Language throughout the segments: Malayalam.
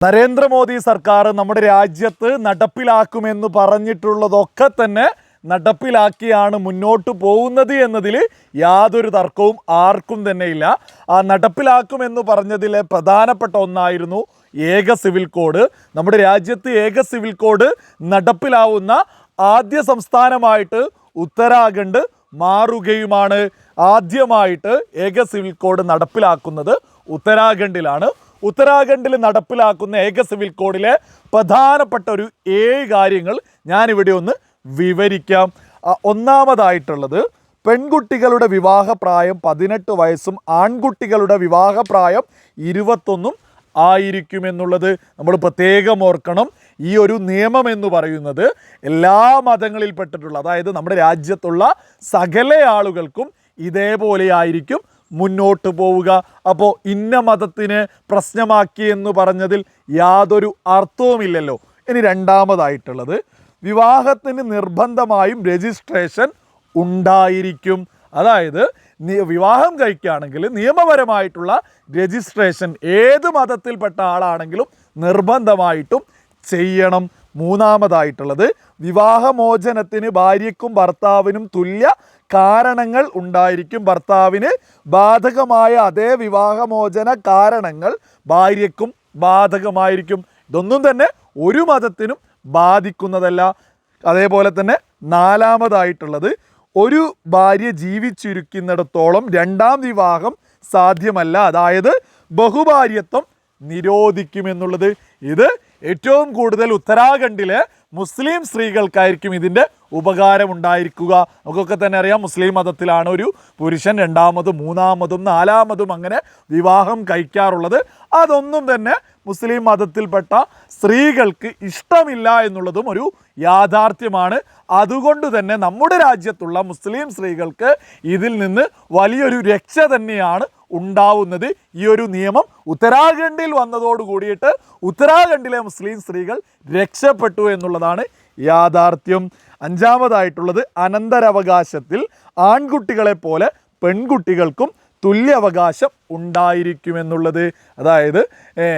നരേന്ദ്രമോദി സർക്കാർ നമ്മുടെ രാജ്യത്ത് നടപ്പിലാക്കുമെന്ന് പറഞ്ഞിട്ടുള്ളതൊക്കെ തന്നെ നടപ്പിലാക്കിയാണ് മുന്നോട്ട് പോകുന്നത് എന്നതിൽ യാതൊരു തർക്കവും ആർക്കും തന്നെ ഇല്ല ആ നടപ്പിലാക്കുമെന്ന് പറഞ്ഞതിലെ പ്രധാനപ്പെട്ട ഒന്നായിരുന്നു ഏക സിവിൽ കോഡ്. നമ്മുടെ രാജ്യത്ത് ഏക സിവിൽ കോഡ് നടപ്പിലാവുന്ന ആദ്യ സംസ്ഥാനമായിട്ട് ഉത്തരാഖണ്ഡ് മാറുകയുമാണ്. ആദ്യമായിട്ട് ഏക സിവിൽ കോഡ് നടപ്പിലാക്കുന്നത് ഉത്തരാഖണ്ഡിലാണ്. ഉത്തരാഖണ്ഡിൽ നടപ്പിലാക്കുന്ന ഏക സിവിൽ കോഡിലെ പ്രധാനപ്പെട്ട ഒരു ഏഴ് കാര്യങ്ങൾ ഞാനിവിടെ ഒന്ന് വിവരിക്കാം. ഒന്നാമതായിട്ടുള്ളത് പെൺകുട്ടികളുടെ വിവാഹപ്രായം പതിനെട്ട് വയസ്സും ആൺകുട്ടികളുടെ വിവാഹപ്രായം ഇരുപത്തൊന്നും ആയിരിക്കുമെന്നുള്ളത് നമ്മൾ പ്രത്യേകം ഓർക്കണം. ഈ ഒരു നിയമം എന്ന് പറയുന്നത് എല്ലാ മതങ്ങളിൽപ്പെട്ടിട്ടുള്ള അതായത് നമ്മുടെ രാജ്യത്തുള്ള സകല ആളുകൾക്കും ഇതേപോലെ ആയിരിക്കും. മുന്നോട്ട് പോവുക. അപ്പോൾ ഇന്ന മതത്തിന് പ്രശ്നമാക്കി എന്ന് പറഞ്ഞതിൽ യാതൊരു അർത്ഥവുമില്ലല്ലോ. ഇനി രണ്ടാമതായിട്ടുള്ളത് വിവാഹത്തിന് നിർബന്ധമായും രജിസ്ട്രേഷൻ ഉണ്ടായിരിക്കും. അതായത് വിവാഹം കഴിക്കുകയാണെങ്കിൽ നിയമപരമായിട്ടുള്ള രജിസ്ട്രേഷൻ ഏത് മതത്തിൽപ്പെട്ട ആളാണെങ്കിലും നിർബന്ധമായിട്ടും ചെയ്യണം. മൂന്നാമതായിട്ടുള്ളത് വിവാഹമോചനത്തിന് ഭാര്യയ്ക്കും ഭർത്താവിനും തുല്യ കാരണങ്ങൾ ഉണ്ടായിരിക്കും. ഭർത്താവിന് ബാധകമായ അതേ വിവാഹമോചന കാരണങ്ങൾ ഭാര്യയ്ക്കും ബാധകമായിരിക്കും. ഇതൊന്നും തന്നെ ഒരു മതത്തിനും ബാധിക്കുന്നതല്ല. അതേപോലെ തന്നെ നാലാമതായിട്ടുള്ളത് ഒരു ഭാര്യ ജീവിച്ചിരിക്കുന്നിടത്തോളം രണ്ടാം വിവാഹം സാധ്യമല്ല. അതായത് ബഹുഭാര്യത്വം നിരോധിക്കുമെന്നുള്ളത്. ഇത് ഏറ്റവും കൂടുതൽ ഉത്തരാഖണ്ഡിലെ മുസ്ലിം സ്ത്രീകൾക്കായിരിക്കും ഇതിന്റെ ഉപകാരമുണ്ടായിരിക്കുക. നമുക്കൊക്കെ തന്നെ അറിയാം മുസ്ലിം മതത്തിലാണ് ഒരു പുരുഷൻ രണ്ടാമതും മൂന്നാമതും നാലാമതും അങ്ങനെ വിവാഹം കഴിക്കാറുള്ളത്. അതൊന്നും തന്നെ മുസ്ലിം മതത്തിൽപ്പെട്ട സ്ത്രീകൾക്ക് ഇഷ്ടമില്ല എന്നുള്ളതും ഒരു യാഥാർത്ഥ്യമാണ്. അതുകൊണ്ട് തന്നെ നമ്മുടെ രാജ്യത്തുള്ള മുസ്ലിം സ്ത്രീകൾക്ക് ഇതിൽ നിന്ന് വലിയൊരു രക്ഷ തന്നെയാണ് ഉണ്ടാവുന്നത് ഈ ഒരു നിയമം ഉത്തരാഖണ്ഡിൽ വന്നതോട് കൂടിയിട്ട് ഉത്തരാഖണ്ഡിലെ മുസ്ലിം സ്ത്രീകൾ രക്ഷപ്പെട്ടു എന്നുള്ളതാണ് യാഥാർത്ഥ്യം. അഞ്ചാമതായിട്ടുള്ളത് അനന്തരവകാശത്തിൽ ആൺകുട്ടികളെ പോലെ പെൺകുട്ടികൾക്കും തുല്യാവകാശം ഉണ്ടായിരിക്കുമെന്നുള്ളത്. അതായത്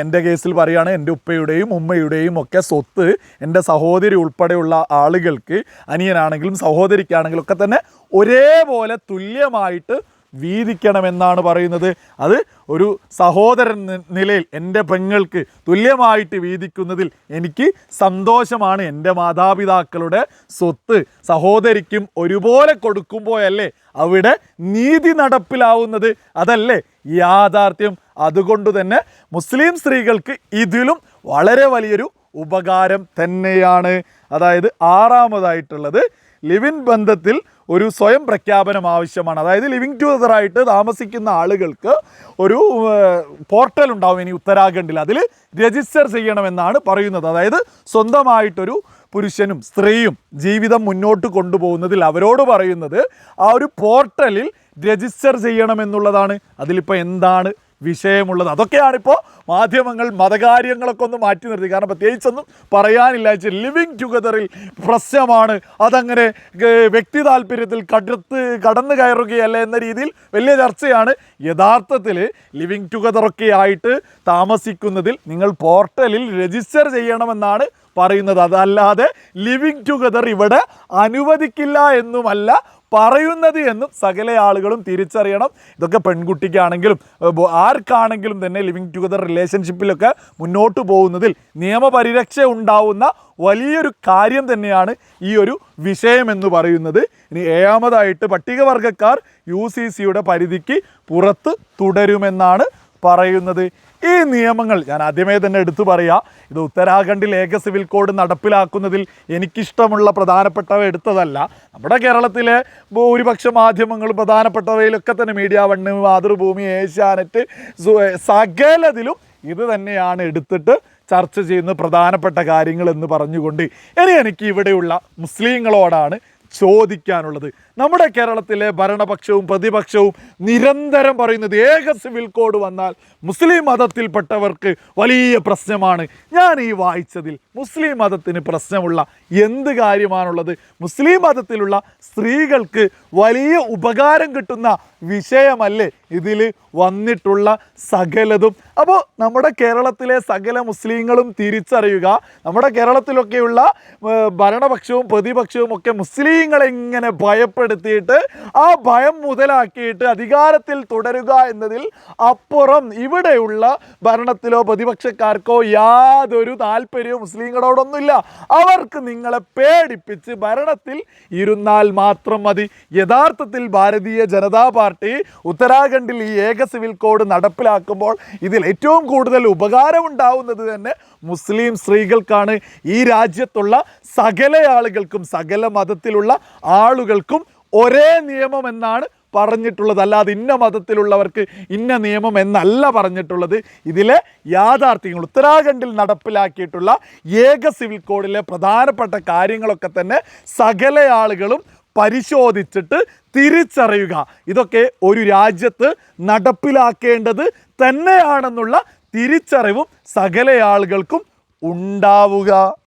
എന്റെ കേസിൽ പറയുകയാണ് എന്റെ ഉപ്പയുടെയും ഉമ്മയുടെയും ഒക്കെ സ്വത്ത് എന്റെ സഹോദരി ഉൾപ്പെടെയുള്ള ആളുകൾക്ക് അനിയനാണെങ്കിലും സഹോദരിക്കാണെങ്കിലും ഒക്കെ തന്നെ ഒരേപോലെ തുല്യമായിട്ട് വീതിക്കണമെന്നാണ് പറയുന്നത്. അത് ഒരു സഹോദരൻ നിലയിൽ എന്റെ പെങ്ങൾക്ക് തുല്യമായിട്ട് വീതിക്കുന്നതിൽ എനിക്ക് സന്തോഷമാണ്. എന്റെ മാതാപിതാക്കളുടെ സ്വത്ത് സഹോദരിക്കും ഒരുപോലെ കൊടുക്കുമ്പോഴല്ലേ അവിടെ നീതി നടപ്പിലാവുന്നത്. അതല്ലേ യാഥാർത്ഥ്യം. അതുകൊണ്ട് തന്നെ മുസ്ലിം സ്ത്രീകൾക്ക് ഇതിലും വളരെ വലിയൊരു ഉപകാരം തന്നെയാണ്. അതായത് ആറാമതായിട്ടുള്ളത് ലിവിൻ ബന്ധത്തിൽ ഒരു സ്വയം പ്രഖ്യാപനം ആവശ്യമാണ്. അതായത് ലിവിങ് ടുഗദറായിട്ട് താമസിക്കുന്ന ആളുകൾക്ക് ഒരു പോർട്ടൽ ഉണ്ടാവും ഇനി ഉത്തരാഖണ്ഡിൽ. അതിൽ രജിസ്റ്റർ ചെയ്യണമെന്നാണ് പറയുന്നത്. അതായത് സ്വന്തമായിട്ടൊരു പുരുഷനും സ്ത്രീയും ജീവിതം മുന്നോട്ട് കൊണ്ടുപോകുന്നതിൽ അവരോട് പറയുന്നത് ആ ഒരു പോർട്ടലിൽ രജിസ്റ്റർ ചെയ്യണമെന്നുള്ളതാണ്. അതിലിപ്പോൾ എന്താണ് വിഷയമുള്ളത്. അതൊക്കെയാണിപ്പോൾ മാധ്യമങ്ങൾ മതകാര്യങ്ങളൊക്കെ ഒന്ന് മാറ്റി നിർത്തി. കാരണം പ്രത്യേകിച്ചൊന്നും പറയാനില്ല. വെച്ചാൽ ലിവിങ് ടുഗദറിൽ പ്രശ്നമാണ്. അതങ്ങനെ വ്യക്തി താല്പര്യത്തിൽ കടുത്ത് കടന്നു കയറുകയല്ല എന്ന രീതിയിൽ വലിയ ചർച്ചയാണ്. യഥാർത്ഥത്തിൽ ലിവിങ് ടുഗദറൊക്കെ ആയിട്ട് താമസിക്കുന്നതിൽ നിങ്ങൾ പോർട്ടലിൽ രജിസ്റ്റർ ചെയ്യണമെന്നാണ് പറയുന്നത്. അതല്ലാതെ ലിവിങ് ടുഗദർ ഇവിടെ അനുവദിക്കില്ല എന്നുമല്ല പറയുന്നത് എന്നും സകല ആളുകളും തിരിച്ചറിയണം. ഇതൊക്കെ പെൺകുട്ടിക്കാണെങ്കിലും ആർക്കാണെങ്കിലും തന്നെ ലിവിങ് ടുഗദർ റിലേഷൻഷിപ്പിലൊക്കെ മുന്നോട്ട് പോകുന്നതിൽ നിയമപരിരക്ഷ ഉണ്ടാവുന്ന വലിയൊരു കാര്യം തന്നെയാണ് ഈ ഒരു വിഷയമെന്ന് പറയുന്നത്. ഇനി ഏഴാമതായിട്ട് പട്ടികവർഗക്കാർ യു സി സിയുടെ പരിധിക്ക് പുറത്ത് തുടരുമെന്നാണ് പറയുന്നത്. ഈ നിയമങ്ങൾ ഞാൻ ആദ്യമേ തന്നെ എടുത്തു പറയാം. ഇത് ഉത്തരാഖണ്ഡിൽ ഏക സിവിൽ കോഡ് നടപ്പിലാക്കുന്നതിൽ എനിക്കിഷ്ടമുള്ള പ്രധാനപ്പെട്ടവ എടുത്തതല്ല. നമ്മുടെ കേരളത്തിലെ ഭൂരിപക്ഷ മാധ്യമങ്ങൾ പ്രധാനപ്പെട്ടവയിലൊക്കെ തന്നെ മീഡിയ വണ്ണ് മാതൃഭൂമി ഏഷ്യാനെറ്റ് സകലതിലും ഇത് തന്നെയാണ് എടുത്തിട്ട് ചർച്ച ചെയ്യുന്ന പ്രധാനപ്പെട്ട കാര്യങ്ങൾ എന്ന് പറഞ്ഞുകൊണ്ട് ഇനി എനിക്ക് ഇവിടെയുള്ള മുസ്ലിങ്ങളോടാണ് ചോദിക്കാനുള്ളത്. നമ്മുടെ കേരളത്തിലെ ഭരണപക്ഷവും പ്രതിപക്ഷവും നിരന്തരം പറയുന്നത് ഏക സിവിൽ കോഡ് വന്നാൽ മുസ്ലിം മതത്തിൽപ്പെട്ടവർക്ക് വലിയ പ്രശ്നമാണ്. ഞാൻ ഈ വായിച്ചതിൽ മുസ്ലിം മതത്തിന് പ്രശ്നമുള്ള എന്ത് കാര്യമാണുള്ളത്? മുസ്ലിം മതത്തിലുള്ള സ്ത്രീകൾക്ക് വലിയ ഉപകാരം കിട്ടുന്ന വിഷയമല്ലേ ഇതിൽ വന്നിട്ടുള്ള സകലതും? അപ്പോൾ നമ്മുടെ കേരളത്തിലെ സകല മുസ്ലിങ്ങളും തിരിച്ചറിയുക നമ്മുടെ കേരളത്തിലൊക്കെയുള്ള ഭരണപക്ഷവും പ്രതിപക്ഷവും ഒക്കെ മുസ്ലിങ്ങളെ ഇങ്ങനെ ഭയപ്പെടുത്തിയിട്ട് ആ ഭയം മുതലാക്കിയിട്ട് അധികാരത്തിൽ തുടരുക എന്നതിൽ അപ്പുറം ഇവിടെയുള്ള ഭരണത്തിലോ പ്രതിപക്ഷക്കാർക്കോ യാതൊരു താല്പര്യവും മുസ്ലിങ്ങളോടൊന്നുമില്ല. അവർക്ക് നിങ്ങളെ പേടിപ്പിച്ച് ഭരണത്തിൽ ഇരുന്നാൽ മാത്രം മതി. യഥാർത്ഥത്തിൽ ഭാരതീയ ജനതാ പാർട്ടി ഉത്തരാഖണ്ഡിൽ ഈ ഏക സിവിൽ കോഡ് നടപ്പിലാക്കുമ്പോൾ ഇതിൽ ഏറ്റവും കൂടുതൽ ഉപകാരമുണ്ടാവുന്നത് തന്നെ മുസ്ലിം സ്ത്രീകൾക്കാണ്. ഈ രാജ്യത്തുള്ള സകല ആളുകൾക്കും സകല മതത്തിലുള്ള ആളുകൾക്കും ഒരേ നിയമം എന്നാണ് പറഞ്ഞിട്ടുള്ളത്. അല്ലാതെ ഇന്ന മതത്തിലുള്ളവർക്ക് ഇന്ന നിയമം എന്നല്ല പറഞ്ഞിട്ടുള്ളത്. ഇതിലെ യാഥാർത്ഥ്യങ്ങൾ ഉത്തരാഖണ്ഡിൽ നടപ്പിലാക്കിയിട്ടുള്ള ഏക സിവിൽ കോഡിലെ പ്രധാനപ്പെട്ട കാര്യങ്ങളൊക്കെ തന്നെ സകല ആളുകളും പരിശോധിച്ചിട്ട് തിരിച്ചറിയുക. ഇതൊക്കെ ഒരു രാജ്യത്ത് നടപ്പിലാക്കേണ്ടത് തന്നെയാണെന്നുള്ള തിരിച്ചറിവും സകല ആളുകൾക്കും ഉണ്ടാവുക.